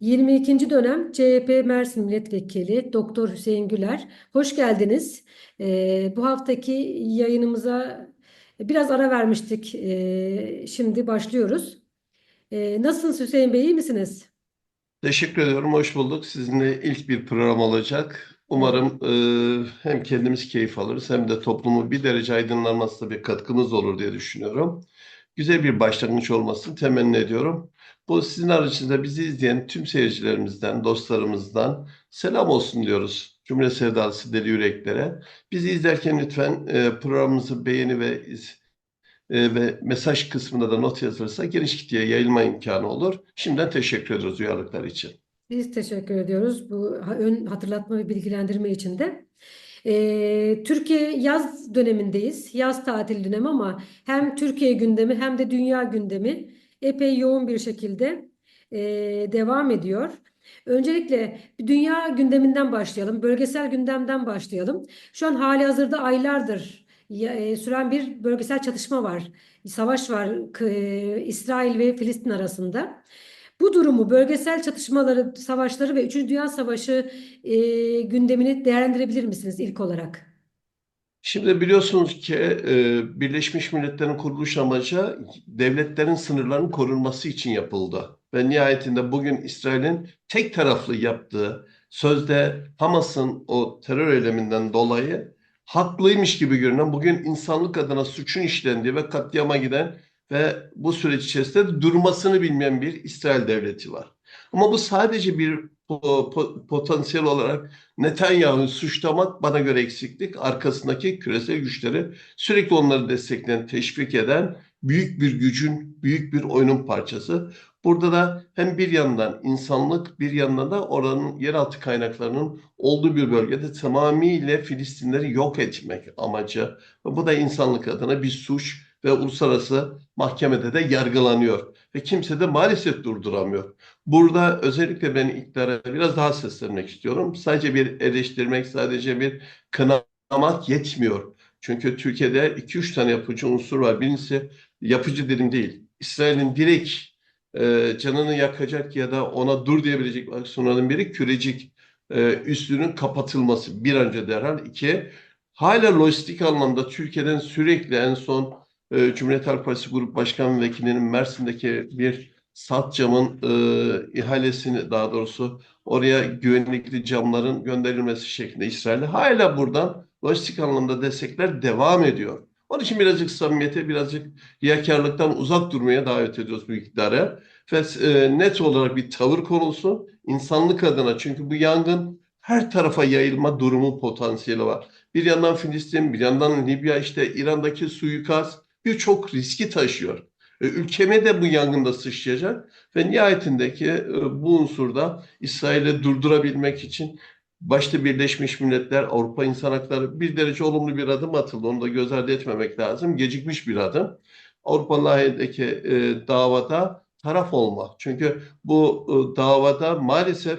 22. dönem CHP Mersin Milletvekili Doktor Hüseyin Güler. Hoş geldiniz. Ee, bu haftaki yayınımıza biraz ara vermiştik. Ee, şimdi başlıyoruz. Ee, nasılsınız Hüseyin Bey, iyi misiniz? Teşekkür ediyorum. Hoş bulduk. Sizinle ilk bir program olacak. Umarım e, hem kendimiz keyif alırız hem de toplumun bir derece aydınlanmasına bir katkımız olur diye düşünüyorum. Güzel bir başlangıç olmasını temenni ediyorum. Bu sizin aracınızda bizi izleyen tüm seyircilerimizden, dostlarımızdan selam olsun diyoruz. Cümle sevdalısı deli yüreklere. Bizi izlerken lütfen e, programımızı beğeni ve iz- e, ve mesaj kısmında da not yazılırsa geniş kitleye yayılma imkanı olur. Şimdiden teşekkür ediyoruz duyarlılıkları için. Biz teşekkür ediyoruz bu ön hatırlatma ve bilgilendirme için de. Ee, Türkiye yaz dönemindeyiz. Yaz tatil dönemi ama hem Türkiye gündemi hem de dünya gündemi epey yoğun bir şekilde e, devam ediyor. Öncelikle dünya gündeminden başlayalım. Bölgesel gündemden başlayalım. Şu an halihazırda aylardır ya- e, süren bir bölgesel çatışma var. Savaş var e, İsrail ve Filistin arasında. Bu durumu, bölgesel çatışmaları, savaşları ve Üçüncü Dünya Savaşı e, gündemini değerlendirebilir misiniz ilk olarak? Şimdi biliyorsunuz ki e, Birleşmiş Milletler'in kuruluş amacı devletlerin sınırlarının korunması için yapıldı. Ve nihayetinde bugün İsrail'in tek taraflı yaptığı sözde Hamas'ın o terör eyleminden dolayı haklıymış gibi görünen bugün insanlık adına suçun işlendiği ve katliama giden ve bu süreç içerisinde durmasını bilmeyen bir İsrail devleti var. Ama bu sadece bir po- po- potansiyel olarak Netanyahu'yu suçlamak bana göre eksiklik. Arkasındaki küresel güçleri sürekli onları destekleyen, teşvik eden büyük bir gücün, büyük bir oyunun parçası. Burada da hem bir yandan insanlık, bir yandan da oranın yeraltı kaynaklarının olduğu bir bölgede tamamıyla Filistinleri yok etmek amacı. Bu da insanlık adına bir suç ve uluslararası mahkemede de yargılanıyor. Ve kimse de maalesef durduramıyor. Burada özellikle ben iktidara biraz daha seslenmek istiyorum. Sadece bir eleştirmek, sadece bir kınamak yetmiyor. Çünkü Türkiye'de iki üç tane yapıcı unsur var. Birincisi yapıcı dilim değil. İsrail'in direkt e, canını yakacak ya da ona dur diyebilecek aksiyonların biri kürecik e, üssünün kapatılması. Bir önce derhal. İki, hala lojistik anlamda Türkiye'den sürekli en son e, Cumhuriyet Halk Partisi Grup Başkan Vekilinin Mersin'deki bir Satcam'ın e, ihalesini daha doğrusu oraya güvenlikli camların gönderilmesi şeklinde İsrail'e hala buradan lojistik anlamda destekler devam ediyor. Onun için birazcık samimiyete, birazcık riyakarlıktan uzak durmaya davet ediyoruz bu iktidara. Ve e, net olarak bir tavır konulsun insanlık adına. Çünkü bu yangın her tarafa yayılma durumu potansiyeli var. Bir yandan Filistin, bir yandan Libya, işte İran'daki suikast birçok riski taşıyor. E, Ülkeme de bu yangında sıçrayacak ve nihayetindeki e, bu unsurda İsrail'i durdurabilmek için başta Birleşmiş Milletler, Avrupa İnsan Hakları bir derece olumlu bir adım atıldı. Onu da göz ardı etmemek lazım. Gecikmiş bir adım. Avrupa Lahi'deki e, davada taraf olma. Çünkü bu davada maalesef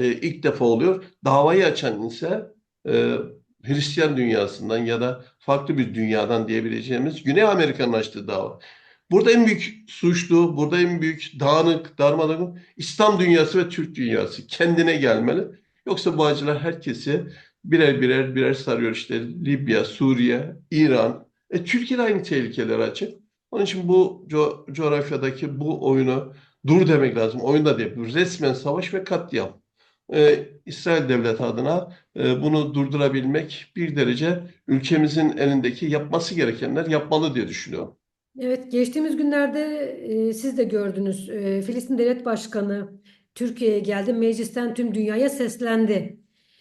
ilk defa oluyor. Davayı açan ise Hristiyan dünyasından ya da farklı bir dünyadan diyebileceğimiz Güney Amerika'nın açtığı dava. Burada en büyük suçlu, burada en büyük dağınık, darmadağın İslam dünyası ve Türk dünyası kendine gelmeli. Yoksa bu acılar herkesi birer birer birer sarıyor işte Libya, Suriye, İran. E, Türkiye de aynı tehlikeler açık. Onun için bu co- coğrafyadaki bu oyunu dur demek lazım. Oyun da. Bu Resmen savaş ve katliam. Ee, İsrail devleti adına e, bunu durdurabilmek bir derece ülkemizin elindeki yapması gerekenler yapmalı diye düşünüyorum. Evet, geçtiğimiz günlerde e, siz de gördünüz. E, Filistin Devlet Başkanı Türkiye'ye geldi. Meclisten tüm dünyaya seslendi.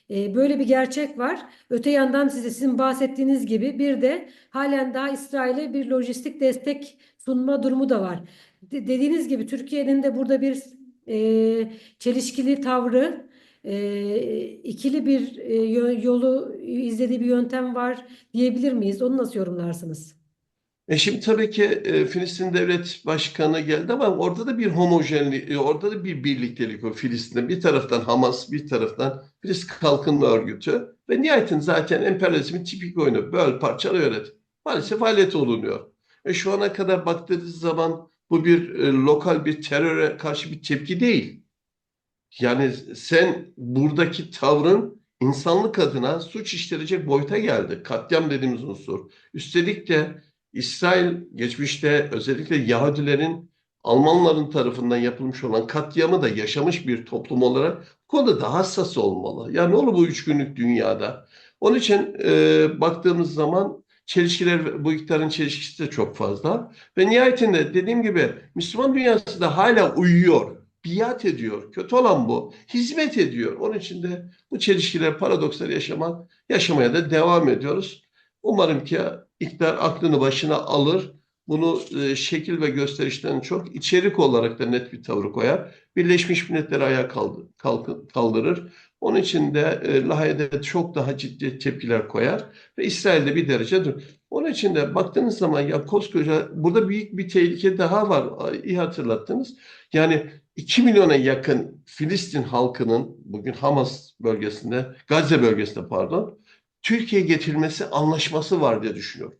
E, böyle bir gerçek var. Öte yandan size sizin bahsettiğiniz gibi bir de halen daha İsrail'e bir lojistik destek sunma durumu da var. De- dediğiniz gibi Türkiye'nin de burada bir e, çelişkili tavrı, e, ikili bir e, yolu izlediği bir yöntem var diyebilir miyiz? Onu nasıl yorumlarsınız? E şimdi tabii ki e, Filistin Devlet Başkanı geldi ama orada da bir homojenlik, e, orada da bir birliktelik o Filistin'de. Bir taraftan Hamas, bir taraftan Filistin Kalkınma Örgütü ve nihayetinde zaten emperyalizmin tipik oyunu böl, parçala, yönet. Maalesef alet olunuyor. E şu ana kadar baktığınız zaman bu bir e, lokal bir teröre karşı bir tepki değil. Yani sen buradaki tavrın insanlık adına suç işlenecek boyuta geldi. Katliam dediğimiz unsur. Üstelik de İsrail geçmişte özellikle Yahudilerin Almanların tarafından yapılmış olan katliamı da yaşamış bir toplum olarak bu konuda daha hassas olmalı. Yani olur bu üç günlük dünyada. Onun için e, baktığımız zaman çelişkiler, bu iktidarın çelişkisi de çok fazla. Ve nihayetinde dediğim gibi Müslüman dünyası da hala uyuyor, biat ediyor. Kötü olan bu. Hizmet ediyor. Onun için de bu çelişkiler, paradoksları yaşama, yaşamaya da devam ediyoruz. Umarım ki iktidar aklını başına alır. Bunu e, şekil ve gösterişten çok içerik olarak da net bir tavır koyar. Birleşmiş Milletleri ayağa kaldı, kalkı- kaldırır. Onun için de e, Lahey'de çok daha ciddi tepkiler koyar ve İsrail'de bir derece dur. Onun için de baktığınız zaman ya koskoca burada büyük bir tehlike daha var. İyi hatırlattınız. Yani 2 milyona yakın Filistin halkının bugün Hamas bölgesinde, Gazze bölgesinde pardon, Türkiye'ye getirilmesi anlaşması var diye düşünüyorum.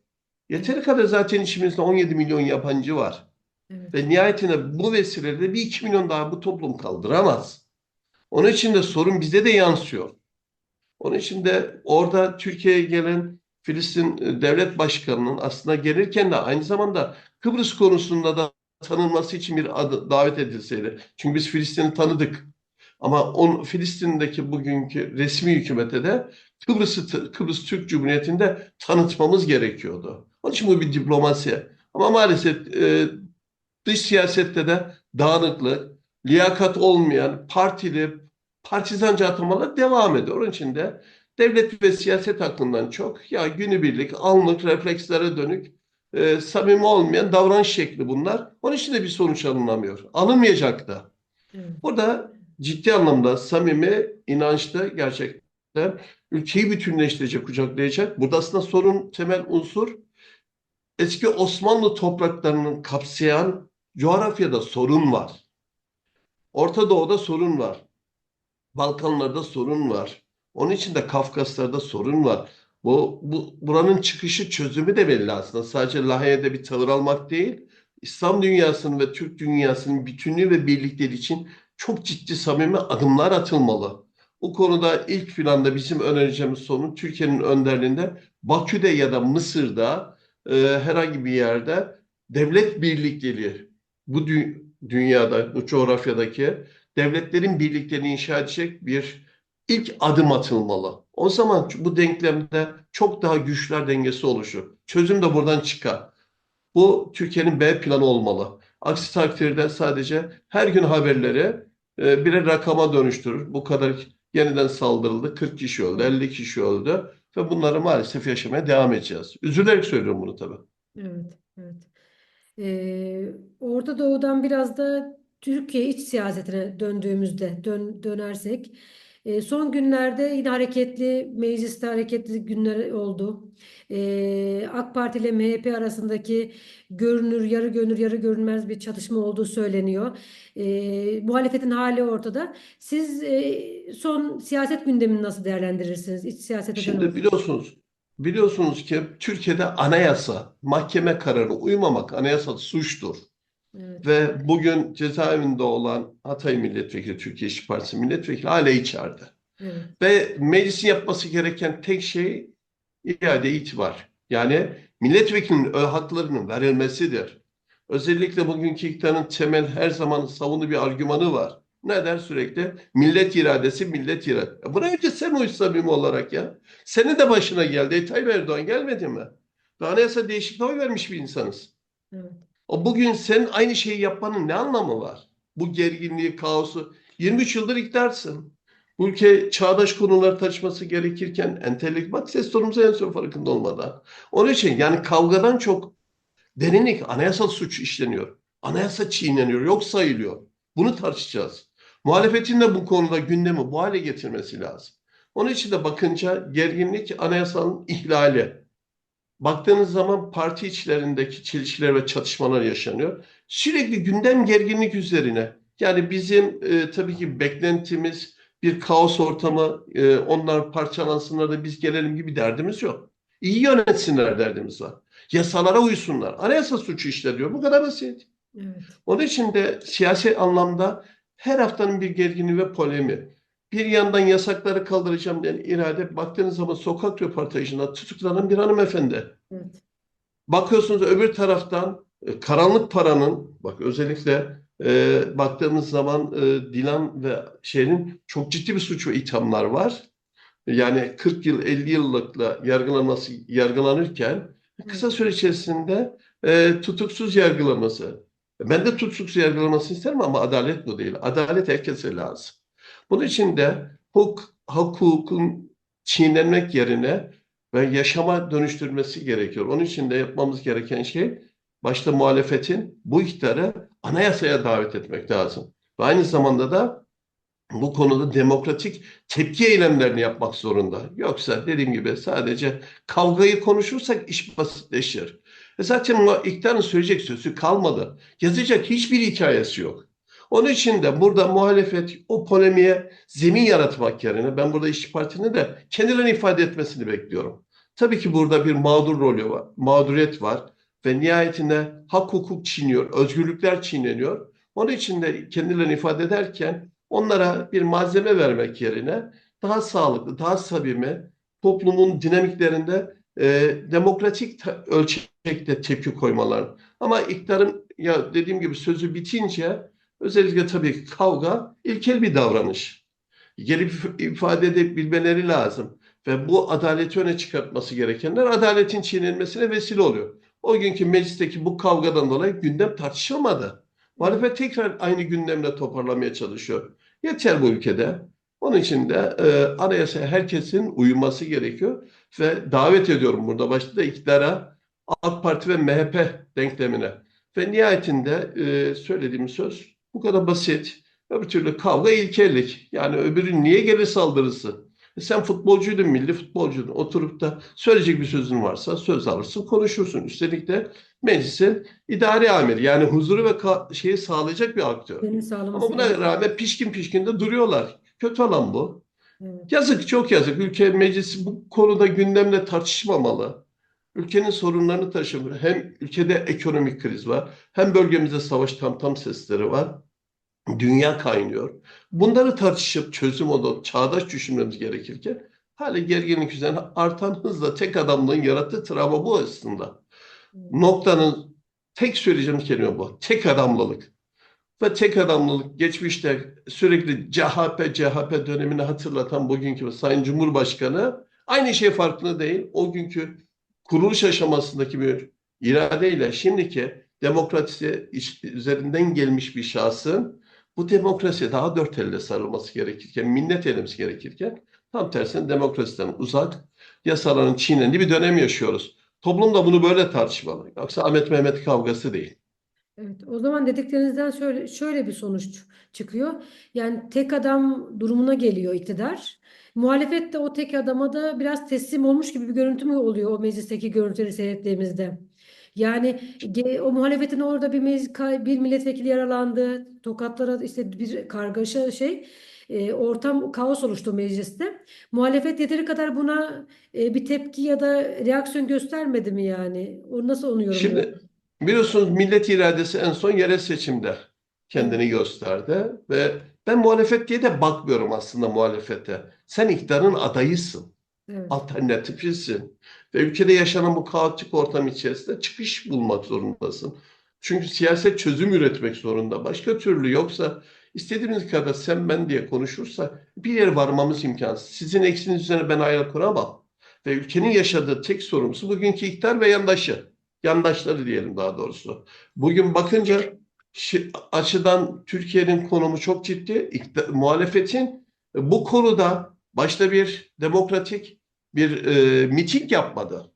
Yeteri kadar zaten içimizde 17 milyon yabancı var. Evet. Ve nihayetinde bu vesileyle bir 2 milyon daha bu toplum kaldıramaz. Onun için de sorun bize de yansıyor. Onun için de orada Türkiye'ye gelen Filistin e, devlet başkanının aslında gelirken de aynı zamanda Kıbrıs konusunda da tanınması için bir adı, davet edilseydi. Çünkü biz Filistin'i tanıdık. Ama on, Filistin'deki bugünkü resmi hükümete de Kıbrıs'ı Kıbrıs Türk Cumhuriyeti'nde tanıtmamız gerekiyordu. Onun için bu bir diplomasi. Ama maalesef e, dış siyasette de dağınıklık, liyakat olmayan partili, partizanca atamalar devam ediyor. Onun için de devlet ve siyaset aklından çok ya günübirlik, anlık, reflekslere dönük, e, samimi olmayan davranış şekli bunlar. Onun için de bir sonuç alınamıyor. Alınmayacak da. Evet. Burada ciddi anlamda samimi, inançlı gerçekten ülkeyi bütünleştirecek, kucaklayacak. Burada aslında sorun temel unsur eski Osmanlı topraklarının kapsayan coğrafyada sorun var. Orta Doğu'da sorun var. Balkanlarda sorun var. Onun için de Kafkaslar'da sorun var. Bu, bu buranın çıkışı çözümü de belli aslında. Sadece Lahey'de bir tavır almak değil, İslam dünyasının ve Türk dünyasının bütünlüğü ve birlikleri için çok ciddi samimi adımlar atılmalı. Bu konuda ilk planda bizim önereceğimiz sorun Türkiye'nin önderliğinde Bakü'de ya da Mısır'da e, herhangi bir yerde devlet birlikleri bu dünyada, bu coğrafyadaki devletlerin birliklerini inşa edecek bir ilk adım atılmalı. O zaman bu denklemde çok daha güçler dengesi oluşur. Çözüm de buradan çıkar. Bu Türkiye'nin B planı olmalı. Aksi takdirde sadece her gün haberleri e, birer rakama dönüştürür. Bu kadar yeniden saldırıldı, 40 kişi öldü, 50 kişi öldü ve bunları maalesef yaşamaya devam edeceğiz. Üzülerek söylüyorum bunu tabii. Evet, evet. Ee, Orta Doğu'dan biraz da Türkiye iç siyasetine döndüğümüzde dön, dönersek e, son günlerde yine hareketli mecliste hareketli günler oldu. Ee, AK Parti ile MHP arasındaki görünür yarı görünür yarı görünmez bir çatışma olduğu söyleniyor. Ee, muhalefetin hali ortada. Siz e, son siyaset gündemini nasıl değerlendirirsiniz? İç siyasete Şimdi dönelim. biliyorsunuz, biliyorsunuz ki Türkiye'de anayasa, mahkeme kararı uymamak anayasal suçtur. Evet, Ve bugün cezaevinde olan Hatay Milletvekili, Türkiye İşçi Partisi Milletvekili hala içeride. evet, Ve meclisin yapması gereken tek şey iade itibar. Yani milletvekilinin haklarının verilmesidir. Özellikle bugünkü iktidarın temel her zaman savunduğu bir argümanı var. Ne der sürekli? Millet iradesi, millet iradesi. Buna önce sen uy samimi olarak ya. Senin de başına geldi. E, Tayyip Erdoğan gelmedi mi? Ve anayasa değişikliğine oy vermiş bir insanız. evet. O bugün senin aynı şeyi yapmanın ne anlamı var? Bu gerginliği, kaosu. 23 yıldır iktidarsın. Bu ülke çağdaş konular taşıması gerekirken entelektüel bak ses tonumuza en son farkında olmadan. Onun için yani kavgadan çok derinlik anayasal suç işleniyor. Anayasa çiğneniyor, yok sayılıyor. Bunu tartışacağız. Muhalefetin de bu konuda gündemi bu hale getirmesi lazım. Onun için de bakınca gerginlik anayasanın ihlali. Baktığınız zaman parti içlerindeki çelişkiler ve çatışmalar yaşanıyor. Sürekli gündem gerginlik üzerine. Yani bizim e, tabii ki beklentimiz bir kaos ortamı, e, onlar parçalansınlar da biz gelelim gibi derdimiz yok. İyi yönetsinler derdimiz var. Yasalara uysunlar. Anayasa suçu işleniyor. Bu kadar basit. Evet. Onun için de siyasi anlamda Her haftanın bir gerginliği ve polemi. Bir yandan yasakları kaldıracağım diyen irade baktığınız zaman sokak röportajında tutuklanan bir hanımefendi. Evet. Bakıyorsunuz öbür taraftan e, karanlık paranın bak özellikle e, baktığımız zaman e, Dilan ve şeyin çok ciddi bir suç ve ithamlar var. Yani 40 yıl 50 yıllıkla yargılanması yargılanırken kısa süre içerisinde e, tutuksuz yargılaması. Ben de tutuksuz yargılamasını isterim ama adalet bu değil. Adalet herkese lazım. Bunun için de hukuk, hukukun çiğnenmek yerine ve yaşama dönüştürmesi gerekiyor. Onun için de yapmamız gereken şey başta muhalefetin bu iktidarı anayasaya davet etmek lazım. Ve aynı zamanda da bu konuda demokratik tepki eylemlerini yapmak zorunda. Yoksa dediğim gibi sadece kavgayı konuşursak iş basitleşir. E zaten iktidarın söyleyecek sözü kalmadı. Yazacak hiçbir hikayesi yok. Onun için de burada muhalefet o polemiğe zemin yaratmak yerine ben burada İşçi Parti'nin de kendilerini ifade etmesini bekliyorum. Tabii ki burada bir mağdur rolü var, mağduriyet var ve nihayetinde hak hukuk çiğniyor, özgürlükler çiğneniyor. Onun için de kendilerini ifade ederken onlara bir malzeme vermek yerine daha sağlıklı, daha samimi, toplumun dinamiklerinde e, demokratik ölçekte tepki koymalar. Ama iktidarın ya dediğim gibi sözü bitince özellikle tabii kavga ilkel bir davranış. Gelip ifade edebilmeleri lazım. Ve bu adaleti öne çıkartması gerekenler adaletin çiğnenmesine vesile oluyor. O günkü meclisteki bu kavgadan dolayı gündem tartışılmadı. Muhalefet tekrar aynı gündemle toparlamaya çalışıyor. Yeter bu ülkede. Onun için de e, anayasaya herkesin uyması gerekiyor. Ve davet ediyorum burada başta da iktidara, AK Parti ve MHP denklemine. Ve nihayetinde e, söylediğim söz bu kadar basit. Öbür türlü kavga ilkellik. Yani öbürü niye gelir saldırısı? E sen futbolcuydun, milli futbolcuydun. Oturup da söyleyecek bir sözün varsa söz alırsın, konuşursun. Üstelik de meclisin idari amiri. Yani huzuru ve şeyi sağlayacak bir aktör. Ama buna rağmen pişkin pişkin de duruyorlar. Kötü olan bu. Evet. Yazık, çok yazık. Ülke meclisi bu konuda gündemle tartışmamalı. Ülkenin sorunlarını taşımıyor. Hem ülkede ekonomik kriz var, hem bölgemizde savaş tam tam sesleri var. Dünya kaynıyor. Bunları tartışıp çözüm odaklı, çağdaş düşünmemiz gerekirken hala gerginlik üzerine artan hızla tek adamlığın yarattığı travma bu aslında. Noktanın tek söyleyeceğim kelime bu. Tek adamlılık. Ve tek adamlılık geçmişte sürekli CHP, CHP dönemini hatırlatan bugünkü Sayın Cumhurbaşkanı aynı şey farklı değil. O günkü kuruluş aşamasındaki bir iradeyle şimdiki demokrasi üzerinden gelmiş bir şahsın bu demokrasiye daha dört elle sarılması gerekirken, minnet eylemesi gerekirken tam tersine demokrasiden uzak, yasaların çiğnendiği bir dönem yaşıyoruz. Toplum da bunu böyle tartışmalı. Yoksa Ahmet Mehmet kavgası değil. Evet, o zaman dediklerinizden şöyle, şöyle bir sonuç çıkıyor. Yani tek adam durumuna geliyor iktidar. Muhalefet de o tek adama da biraz teslim olmuş gibi bir görüntü mü oluyor o meclisteki görüntüleri seyrettiğimizde? Yani o muhalefetin orada bir, meclis, bir milletvekili yaralandı. Tokatlara işte bir kargaşa şey e, ortam kaos oluştu mecliste. Muhalefet yeteri kadar buna e, bir tepki ya da reaksiyon göstermedi mi yani? O nasıl onu yorumluyor? Şimdi biliyorsunuz millet iradesi en son yerel seçimde kendini gösterdi ve ben muhalefet diye de bakmıyorum aslında muhalefete. Sen iktidarın adayısın, Evet. alternatifisin ve ülkede yaşanan bu kaotik ortam içerisinde çıkış bulmak zorundasın. Çünkü siyaset çözüm üretmek zorunda. Başka türlü yoksa istediğimiz kadar sen ben diye konuşursa bir yere varmamız imkansız. Sizin eksiniz üzerine ben ayak kuramam. Ve ülkenin yaşadığı tek sorumlusu bugünkü iktidar ve yandaşı. Yandaşları diyelim daha doğrusu. Bugün bakınca açıdan Türkiye'nin konumu çok ciddi. İkti- muhalefetin bu konuda başta bir demokratik bir e, miting yapmadı.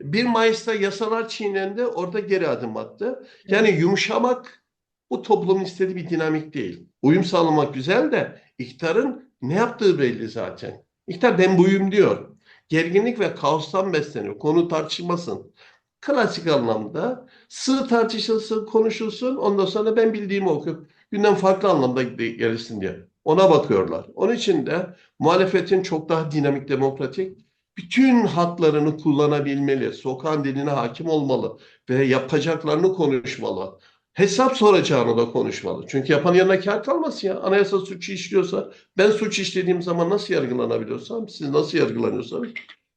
1 Mayıs'ta yasalar çiğnendi, orada geri adım attı. Yani yumuşamak bu toplumun istediği bir dinamik değil. Uyum sağlamak güzel de iktidarın ne yaptığı belli zaten. İktidar ben buyum diyor. Gerginlik ve kaostan besleniyor. Konu tartışılmasın. Klasik anlamda sığ tartışılsın, konuşulsun. Ondan sonra ben bildiğimi okuyup gündem farklı anlamda gelişsin diye. Ona bakıyorlar. Onun için de muhalefetin çok daha dinamik, demokratik, bütün haklarını kullanabilmeli, sokağın diline hakim olmalı ve yapacaklarını konuşmalı. hesap soracağını da konuşmalı. Çünkü yapan yanına kâr kalmasın ya. Anayasa suçu işliyorsa, ben suç işlediğim zaman nasıl yargılanabiliyorsam, siz nasıl yargılanıyorsanız,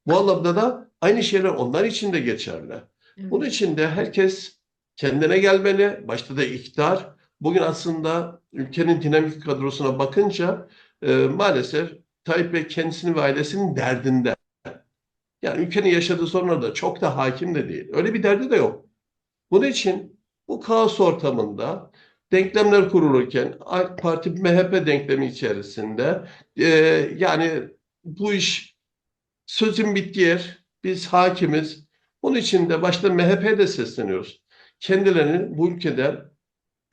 bu anlamda da aynı şeyler onlar için de geçerli. Bunun için de herkes kendine gelmeli. Başta da iktidar. Bugün aslında ülkenin dinamik kadrosuna bakınca e, maalesef Tayyip Bey kendisinin ve ailesinin derdinde. Yani ülkenin yaşadığı sorunlara da çok da hakim de değil. Öyle bir derdi de yok. Bunun için bu kaos ortamında denklemler kurulurken AK Parti MHP denklemi içerisinde e, yani bu iş sözün bittiği yer biz hakimiz. Bunun için de başta MHP'ye de sesleniyoruz. Kendilerinin bu ülkede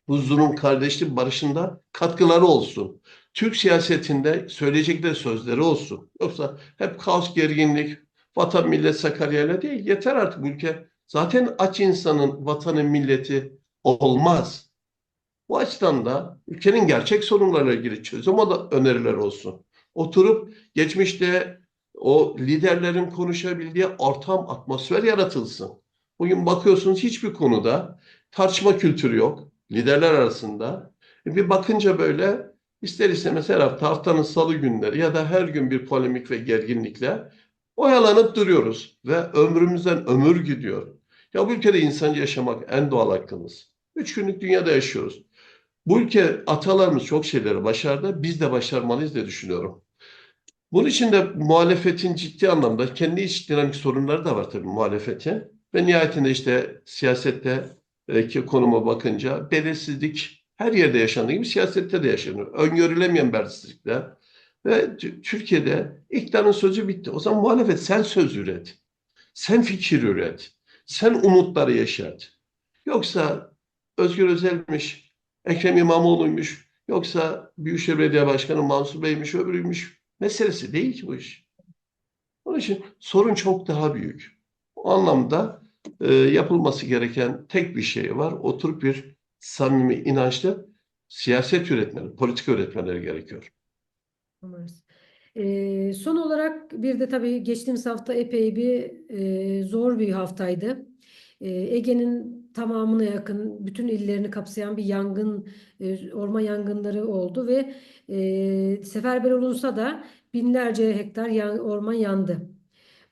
huzurun, kardeşlik, barışında katkıları olsun. Türk siyasetinde söyleyecekleri sözleri olsun. Yoksa hep kaos, gerginlik, vatan, millet, Sakarya'yla değil. Yeter artık bu ülke. Zaten aç insanın vatanı, milleti olmaz. Bu açıdan da ülkenin gerçek sorunlarıyla ilgili çözüm önerileri olsun. Oturup geçmişte o liderlerin konuşabildiği ortam, atmosfer yaratılsın. Bugün bakıyorsunuz hiçbir konuda tartışma kültürü yok liderler arasında. E Bir bakınca böyle ister istemez her hafta haftanın salı günleri ya da her gün bir polemik ve gerginlikle oyalanıp duruyoruz ve ömrümüzden ömür gidiyor. Ya bu ülkede insanca yaşamak en doğal hakkımız. Üç günlük dünyada yaşıyoruz. Bu ülke atalarımız çok şeyleri başardı. Biz de başarmalıyız diye düşünüyorum. Bunun için de muhalefetin ciddi anlamda kendi iç dinamik sorunları da var tabii muhalefetin. Ve nihayetinde işte siyasette e, ki konuma bakınca belirsizlik her yerde yaşandığı gibi siyasette de yaşanıyor. Öngörülemeyen belirsizlikler. Ve Türkiye'de iktidarın sözü bitti. O zaman muhalefet sen söz üret. Sen fikir üret. Sen umutları yaşat. Yoksa Özgür Özel'miş, Ekrem İmamoğlu'ymuş, yoksa Büyükşehir Belediye Başkanı Mansur Bey'miş, öbürüymüş. Meselesi değil ki bu iş. Onun için sorun çok daha büyük. O anlamda e, yapılması gereken tek bir şey var. Oturup bir samimi, inançlı siyaset üretmeni, politika üretmeleri gerekiyor. Umarız. Ee, son olarak bir de tabii geçtiğimiz hafta epey bir e, zor bir haftaydı. Ee, Ege'nin tamamına yakın bütün illerini kapsayan bir yangın, e, orman yangınları oldu ve e, seferber olunsa da binlerce hektar yan- orman yandı.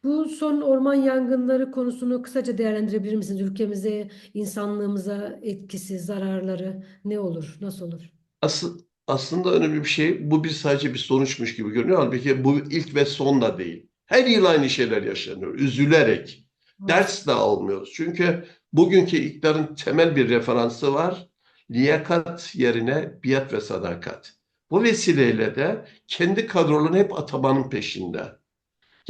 Bu son orman yangınları konusunu kısaca değerlendirebilir misiniz? Ülkemize, insanlığımıza etkisi, zararları ne olur, nasıl olur? Asıl, aslında önemli bir şey. Bu bir sadece bir sonuçmuş gibi görünüyor. Halbuki bu ilk ve son da değil. Her yıl aynı şeyler yaşanıyor. Üzülerek. Ders de almıyoruz. Çünkü bugünkü iktidarın temel bir referansı var. Liyakat yerine biat ve sadakat. Bu vesileyle de kendi kadrolarını hep atamanın peşinde.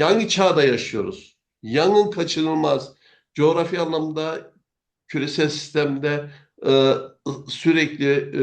Hangi çağda yaşıyoruz? Yangın kaçınılmaz. Coğrafi anlamda küresel sistemde e, sürekli e,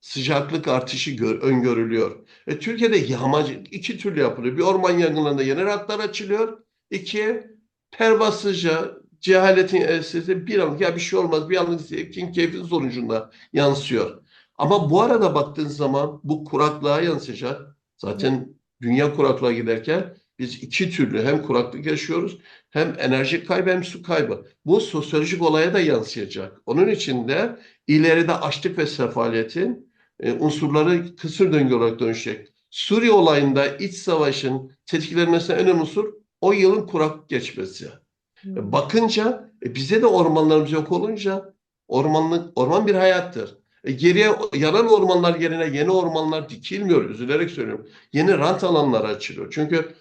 sıcaklık artışı gör- öngörülüyor. E, Türkiye'de yağmacılık iki türlü yapılıyor. Bir orman yangınlarında yeni hatlar açılıyor. İki pervasızca cehaletin eseri bir anlık ya bir şey olmaz bir anlık zevkin keyfin sonucunda yansıyor. Ama bu arada baktığın zaman bu kuraklığa yansıyacak. Zaten dünya kuraklığa giderken biz iki türlü hem kuraklık yaşıyoruz hem enerji kaybı hem su kaybı. Bu sosyolojik olaya da yansıyacak. Onun için de ileride açlık ve sefaletin e, unsurları kısır döngü olarak dönüşecek. Suriye olayında iç savaşın tetiklenmesine en önemli unsur o yılın kuraklık geçmesi. Bakınca e, bize de ormanlarımız yok olunca ormanlık orman bir hayattır. E, geriye yanan ormanlar yerine yeni ormanlar dikilmiyor. Üzülerek söylüyorum. Yeni rant alanları açılıyor. Çünkü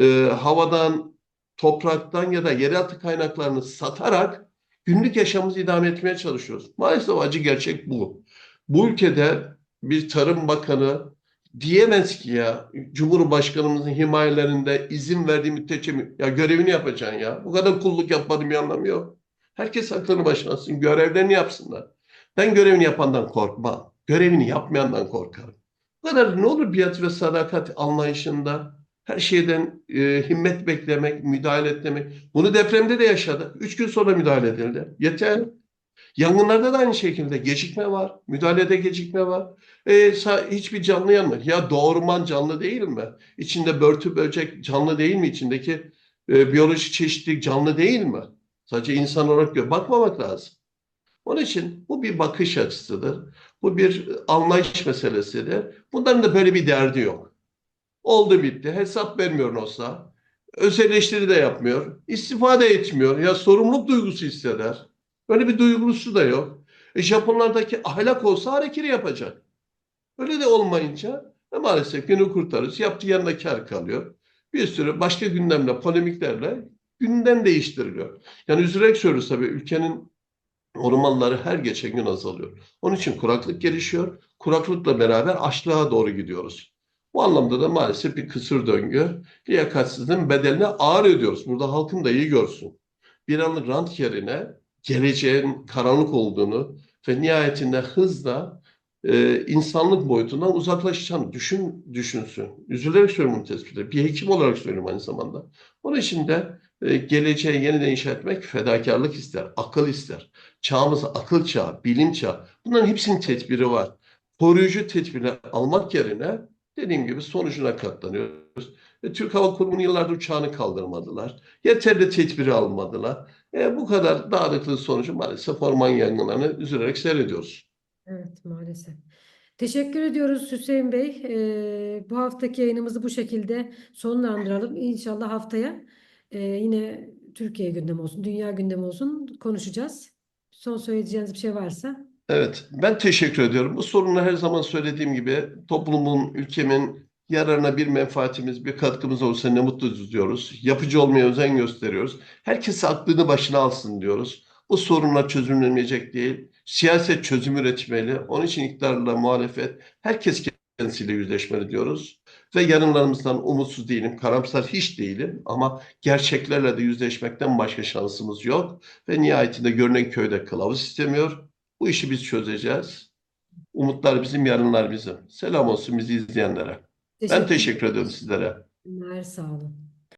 e, havadan, topraktan ya da yeraltı kaynaklarını satarak günlük yaşamımızı idame etmeye çalışıyoruz. Maalesef acı gerçek bu. Bu ülkede bir Tarım Bakanı diyemez ki ya Cumhurbaşkanımızın himayelerinde izin verdiği müddetçe ya görevini yapacaksın ya. Bu kadar kulluk yapmanın bir anlamı yok. Herkes aklını başına alsın, görevlerini yapsınlar. Ben görevini yapandan korkmam. Görevini yapmayandan korkarım. Bu kadar ne olur biat ve sadakat anlayışında her şeyden e, himmet beklemek, müdahale etmek. Bunu depremde de yaşadık. Üç gün sonra müdahale edildi. Yeter. Yangınlarda da aynı şekilde gecikme var. Müdahalede gecikme var. E, hiçbir canlı yanmıyor. Ya doğurman canlı değil mi? İçinde börtü böcek canlı değil mi? İçindeki e, biyolojik çeşitlilik canlı değil mi? Sadece insan olarak gör. Bakmamak lazım. Onun için bu bir bakış açısıdır. Bu bir anlayış meselesidir. Bunların da böyle bir derdi yok. Oldu bitti. Hesap vermiyor olsa. Öz eleştiri de yapmıyor. istifade etmiyor. Ya sorumluluk duygusu hisseder. Böyle bir duygusu da yok. E Japonlardaki ahlak olsa hareketi yapacak. Öyle de olmayınca e maalesef günü kurtarırız. Yaptığı yanında kar kalıyor. Bir sürü başka gündemle, polemiklerle gündem değiştiriliyor. Yani üzülerek söylüyoruz tabii ülkenin ormanları her geçen gün azalıyor. Onun için kuraklık gelişiyor. Kuraklıkla beraber açlığa doğru gidiyoruz. Bu anlamda da maalesef bir kısır döngü. Liyakatsizliğin bedelini ağır ödüyoruz. Burada halkım da iyi görsün. Bir anlık rant yerine geleceğin karanlık olduğunu ve nihayetinde hızla e, insanlık boyutundan uzaklaşacağını düşün, düşünsün. Üzülerek söylüyorum tespiti. Bir hekim olarak söylüyorum aynı zamanda. Onun için de e, geleceği yeniden inşa etmek fedakarlık ister, akıl ister. Çağımız akıl çağı, bilim çağı. Bunların hepsinin tedbiri var. Koruyucu tedbirler almak yerine dediğim gibi sonucuna katlanıyoruz. E, Türk Hava Kurumu'nun yıllardır uçağını kaldırmadılar. Yeterli tedbiri almadılar. E, bu kadar dağınıklığı sonucu maalesef orman yangınlarını üzülerek seyrediyoruz. Evet maalesef. Teşekkür ediyoruz Hüseyin Bey. Ee, bu haftaki yayınımızı bu şekilde sonlandıralım. İnşallah haftaya e, yine Türkiye gündemi olsun, dünya gündemi olsun konuşacağız. Son söyleyeceğiniz bir şey varsa. Evet, ben teşekkür ediyorum. Bu sorunu her zaman söylediğim gibi toplumun, ülkemin yararına bir menfaatimiz, bir katkımız olursa ne mutlu diyoruz. Yapıcı olmaya özen gösteriyoruz. Herkes aklını başına alsın diyoruz. Bu sorunlar çözümlenmeyecek değil. Siyaset çözüm üretmeli. Onun için iktidarla muhalefet herkes kendisiyle yüzleşmeli diyoruz. Ve yarınlarımızdan umutsuz değilim, karamsar hiç değilim ama gerçeklerle de yüzleşmekten başka şansımız yok. Ve nihayetinde görünen köyde kılavuz istemiyor. Bu işi biz çözeceğiz. Umutlar bizim, yarınlar bizim. Selam olsun bizi izleyenlere. Ben teşekkür ediyorum sizlere. ederim. Sağ olun.